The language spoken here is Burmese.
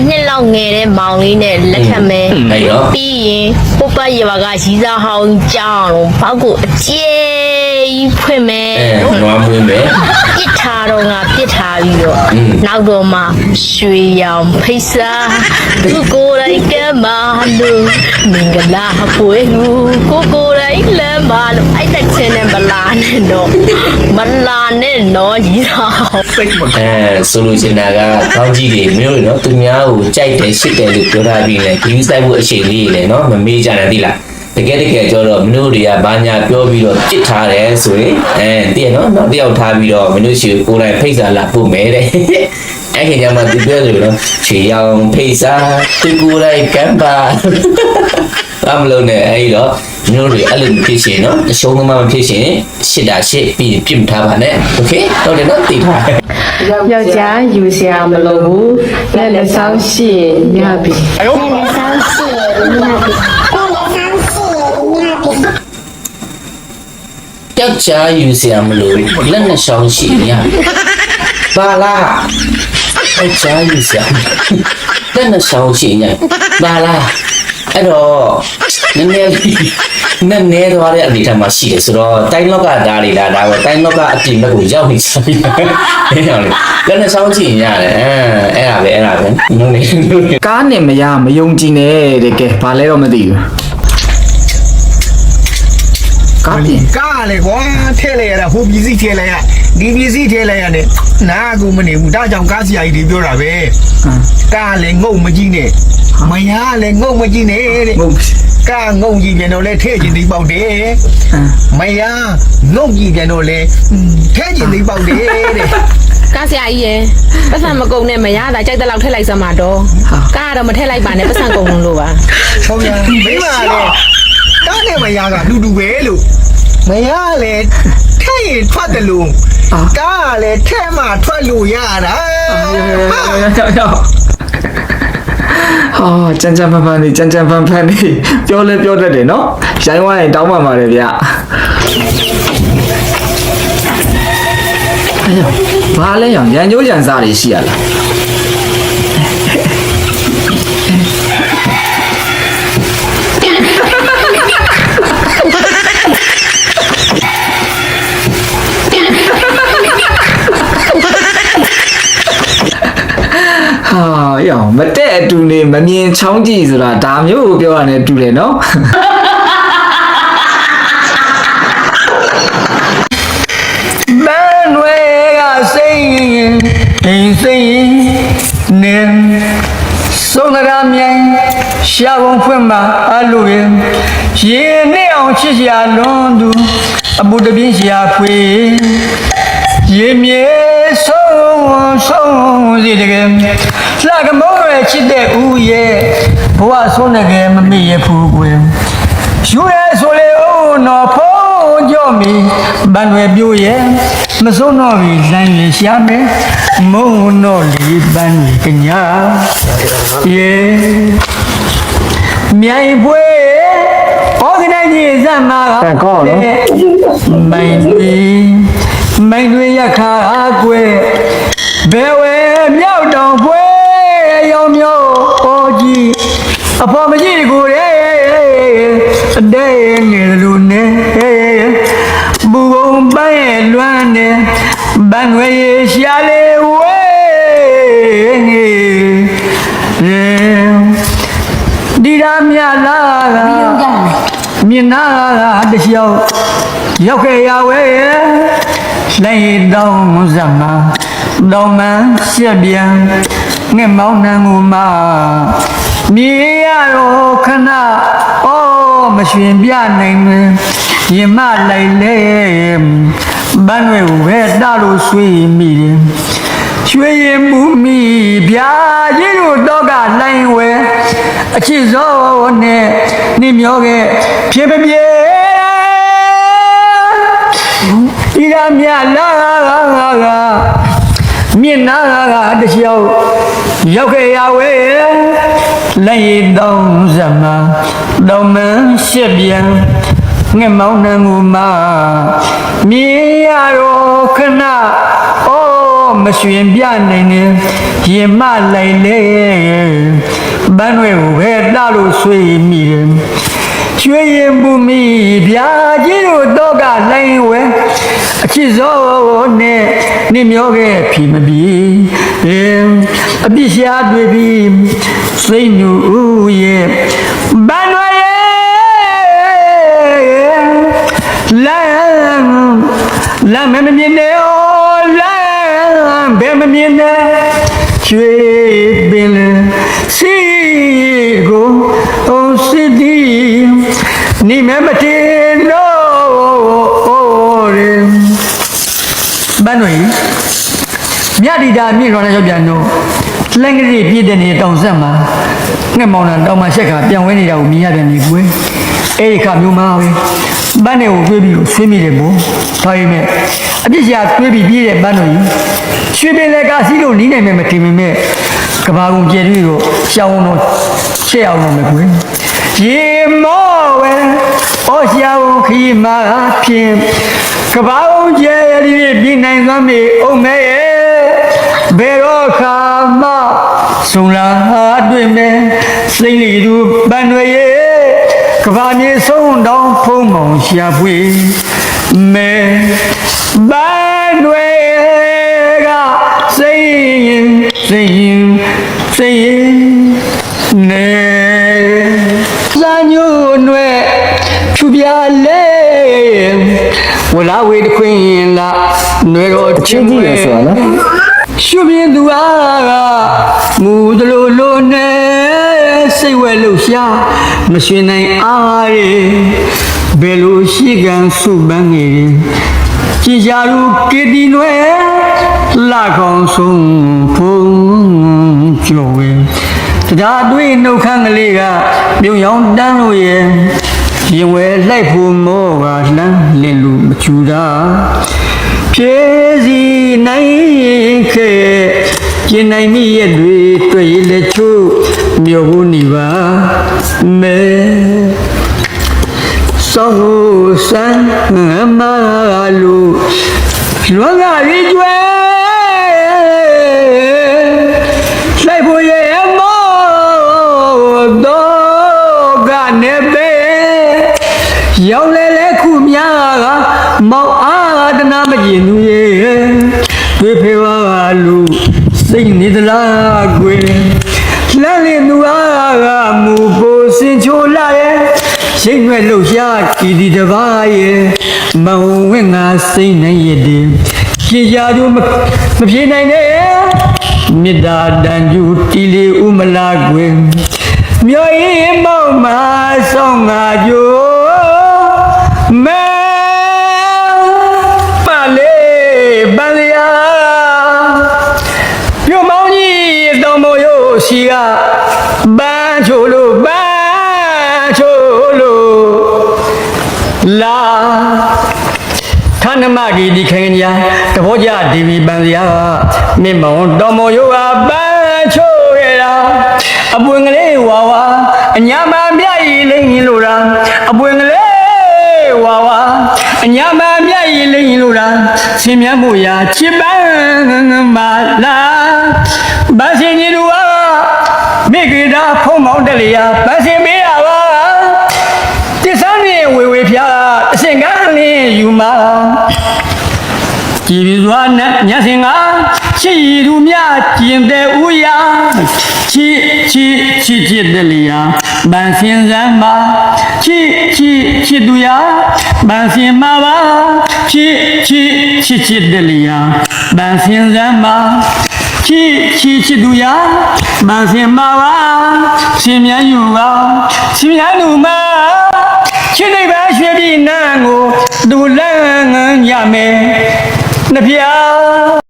10နှစ်လောက်ငယ်တဲ့မောင်လေးနဲ့လက်ခံမယ်အဲ့တော့ပြီးရင်ပုပ္ပရွာကရီးစားဟောင်းကြောင်းဘောက်ကိုအကျဲကြီးဖွင့်မယ်အဲနွားမွေးမယ်ပြစ်ထားတော့ငါပြစ်ထားပြီးတော့อืมနောက်တော့မှရွှေရောင်ဖိတ်စာသူကိုယ်တိုင်ကမလို့မင်္ဂလာပွေလူကိုကိုယ်တိုင်လမ်းမလို့အဲ့တက်ချင်းနဲ့မ လာနဲ့တော့မလာနဲ့တော့ကြီးတော့စိတ်မအဲဆိုလို့ရှင်တာကကောင်းကြီးတွေမျိုးတွေနော်သူများကိုကြိုက်တယ်ရှစ်တယ်လို့ပြောထားပြီးလဲဒီစိုက်ဖို့အချိန်လေးလေနော်မမေးကြနဲ့သိလားတ ကယ်တကယ်ကြောတော့မင်းတို့တွေကဘာညာပြောပြီးတော့ပြစ်ထားတယ်ဆိုရင်အဲတည့်ရနော်နောက်တစ်ယောက်ထားပြီးတော့မင်းတို့ရှိကိုယ်တိုင်ဖိတ်စာလာပို့မယ်တဲ့အဲ့ခင်ဗျာမသူပြောတယ်နော်ချေရောင်ဖိတ်စာသူကိုယ်တိုင်ကမ်းပါဘာမလို့နဲ့အဲ့ဒီတော့မင်းတို့တွေအဲ့လိုမဖြစ်ရှင်နော်အရှုံးသမားမဖြစ်ရှင်ရှစ်တာရှစ်ပြီးပြစ်မထားပါနဲ့โอเคတော့တယ်နော်တည်ထား ယောက်ျားယူစရာမလိုဘူးလက်လက်ဆောင်ရှိရင်မြပြီ ယောက်ျားယူစရာမလိုဘူးလက်နဲ့ရှောင်းရှိရပါလားယောက်ျားယူစရာလက်နဲ့ရှောင်းရှိရပါလားအဲ့တော့နည်းနည်းလေးနည်းနည်းသွားတဲ့အနေအထားမှာရှိတယ်ဆိုတော့တိုင်းလောက်ကဓာတ်လေးလားဒါပဲတိုင်းလောကအပြင်ဘက်ကိုရောက်နေစပြီအဲ့ဟောလေလက်နဲ့ရှောင်းရှိရင်ရတယ်အဲအဲ့ဒါပဲအဲ့ဒါပဲနုံနေနုံနေကားနဲ့မရမယုံကြည်နဲ့တဲ့ကဲဘာလဲတော့မသိဘူး ကားပြင်ကားလေကွာထဲလိုက်ရတာဟိုပစ္စည်းထဲလိုက်ရဒီပစ္စည်းထဲလိုက်ရတယ်နာကူမနေဘူးဒါကြောင့်ကားစီယာကြီးတွေပြောတာပဲကားလေငုံမကြည့်နဲ့မရလေငုံမကြည့်နဲ့တဲ့ဟုတ်ကားငုံကြည့်ပြန်တော့လေထဲကျင်သိပေါက်တယ်မရငုံကြည့်ပြန်တော့လေထဲကျင်သိပေါက်တယ်တဲ့ကားဆရာကြီးရယ်ပတ်စံမကုန်နဲ့မရတာကြိုက်တဲ့လောက်ထည့်လိုက်စမ်းပါတော့ကားကတော့မထည့်လိုက်ပါနဲ့ပတ်စံကုန်လုံးလို့ပါဟုတ်ရမိမလေကားနဲ့ မရကလူတူပဲလို့မရလေထဲရင်ထွက်တယ်လို့ကားကလေထဲမှာထွက်လို့ရတာဟောကြမ်းကြမ်းဖန်ဖန်နေကြမ်းကြမ်းဖန်ဖန်နေပြောလဲပြောတတ်တယ်နော်ရိုင်းဝိုင်းရင်တောင်းပန်ပါတယ်ဗျအဲ့ရောဘာလဲရောင်ရန်ကြိုးကြံစားတွေရှိရလား ဟာရောင်မတက်အတူနေမမြင်ချောင်းကြည့်ဆိုတာဒါမျိုးကိုပြောရတယ်တူတယ်နော်မန်ဝဲကစိတ်ရင်အိမ်စိတ်ရင်နေဆုံးရမြိုင်ရှာဘုံဖွင့်မှာအလိုရင်ရေနဲ့အောင်ချစ်စရာလွန်သူအမှုတပြင်းစရာဖွေ ရေမြေဆုံးဆုံးစီတကယ်လှကမောရဲ့ချစ်တဲ့ဦးရဲ့ဘဝဆုံးတကယ်မမေ့ရဖူးကွယ်ယူရဲဆိုလေအိုးနော်ဖုံးကြော့မီဘန်ွယ်ပြို့ရဲ့မစိုးတော့ပြီလမ်းရရှာမယ်မုံတော့လီပန်းကညာယေမြိုင်ပွဲဩကနိုင်ကြီးစမ်းမှာကောနော်မိုင်တွေ မိုင်တွေရခါကွယ်ဘယ်ဝဲမြောက်တောင်ပွဲရောင်မျိုးအော်ကြီးအဖေမကြီးကိုရဲအတဲ့ငယ်လူနဲ့ဘူဘုံပန်းရဲ့လွမ်းနဲ့ဘန်ွယ်ရရှာလေးဝဲငယ်ဒီရာမြလာကမြင်နာကတချောက်ရောက်ခဲ့ရဝဲ လိုက်ရတောင်းစမ်းမှာတောင်းမှန်ရှက်ပြန်ငှက်မောင်းနှံကိုမှမြေရတော့ခဏအော်မရွှင်ပြနိုင်မင်းရင်မလိုက်လေဘန်းွယ်ကိုပဲတလို့ဆွေးမိတယ်ရွှေရင်မူမိဗျာကြီးတို့တော့ကလိုင်းဝဲအချစ်စောနဲ့နေမျောခဲ့ဖြစ်ပပြေ ဒီရမြလာကမြင်နာကတချောက်ရောက်ခဲ့ရဝဲလက်ရည်တောင်းစမတောင်းမရှက်ပြန်ငှက်မောင်းနှံကိုမှမြင်ရတော့ခဏအော်မရွှင်ပြနိုင်နဲ့ရင်မလိုက်လေဘန်းတွေကိုပဲလှလို့ဆွေးမိတယ်ရွှေရင်ပူမိဗျာကြီးတို့တော့ကလိုင်းဝဲ အချစ်စောနဲ့နေမျောခဲ့ဖြီမပြီးအင်းအပြစ်ရှာတွေ့ပြီးစိတ်ညူရဲ့ဘန်းတွေရဲ့လမ်းလမ်းမမမြင်နဲ့ဩလမ်းဘယ်မမြင်နဲ့ချွေ န်းတွေမြတ်ဒီတာမြင့်ရွာတဲ့ရောက်ပြန်တော့လက်ကလေးပြည့်တဲ့နေတောင်ဆက်မှာငှက်မောင်တာတောင်မှာရှက်ကပြန်ဝဲနေတာကိုမြင်ရပြန်ပြီကွယ်အဲ့ဒီခါမျိုးမှာပဲဘန်းတွေကိုတွေးပြီးလို့ဆွေးမိတယ်မို့ဒါပေမဲ့အပြစ်ရှာတွေးပြီးပြေးတဲ့ဘန်းတို့ကြီးရွှေပင်လက်ကစီးလို့နီးနိုင်မယ်မထင်ပေမဲ့ကဘာကုန်ကျဲတွေတော့ရှောင်းတော့ချက်အောင်တော့မယ်ကွယ်ရေမောဝဲဩရှောင်းခီမာဖြင့် ကဘာကုန်ကျဲတွေပြည်နိုင်သွားမေအောင်မဲရဲ့ဘယ်တော့ခါမှဆုံလာတွေ့မယ်စိတ်လီသူပန်တွေရဲ့ကဘာမြေဆုံးတောင်းဖုံးမောင်ရှာဖွေမဲပန်တွေကစိတ်ရင်စိတ်ရင်စိတ်ရင်နေ လာဝေတခွင်လာနွယ်တော့ချင်းကြည့်ရဆိုနော်ရှုပြင်းသူအားကမူတလိုလိုနဲ့စိတ်ဝဲလို့ရှာမရှင်နိုင်အားရဘယ်လိုရှိကံစုပန်းငယ်ကြည်ရှာလူကေတီနွယ်လာကောင်းဆုံးဖုံးကျော်ဝဲတရားတွေ့နှုတ်ခမ်းကလေးကပြုံရောင်တန်းလို့ရဲ့ ရင်ဝဲလိုက်ဖို့မောကလှမ်းလင်းလူမချူတာဖြည့်စီနိုင်ခဲ့ကျင်နိုင်မိရဲ့တွေတွေ့ရလက်ချို့မြို့ဘူးနေပါမဲသောစံမလူလွန်ကရီကျွဲလိုက် တနာမကျင်သူရဲ့တွေ့ဖေဝါလူစိတ်နေသလားကွယ်လှမ်းလင်းသူအားကမူကိုစင်ချိုလာရဲ့ရိတ်ရွက်လှုပ်ရှားကြည်ဒီတပါးရဲ့မုံဝင့်ငါစိတ်နိုင်ရတဲ့ကြည်ကြသူမမပြေနိုင်တဲ့မေတ္တာတန်ကျူတီလီဥမလာကွယ်မြော်ရင်မောက်မဆောင်ငါကြိုး လာခန္ဓမဂီဒီခေငညာတဘောကြဒီဗီပန်စရာမြင့်မောင်တော်မောရိုးကပန်းချိုရတာအပွင့်ကလေးဝါဝါအညာမမြရီလိမ့်ရင်လို့တာအပွင့်ကလေးဝါဝါအညာမမြတ်ရင်လိမ့်လို့လားဆင်မြတ်မှုရာချစ်ပန်းမလားဘာစင်ကြီးတို့ကမိဂိတာဖုံးမောင်းတလျာဘာစင်မေး ယူမှာကြည်ပြီးစွာနဲ့ညစင်ကချစ်ရည်သူများကျင်တဲ့ဥယာချစ်ချစ်ချစ်ချစ်တလျာဗန်စင်စမ်းမှာချစ်ချစ်ချစ်သူရာဗန်စင်မှာပါချစ်ချစ်ချစ်ချစ်တလျာဗန်စင်စမ်းမှာချစ်ချစ်ချစ်သူရာဗန်စင်မှာပါရှင်မြန်းယူပါရှင်မြန်းလူမှာ ချစ်နေပါရွှေပြည်နန်းကိုဒူလန်းရမယ်နှပြ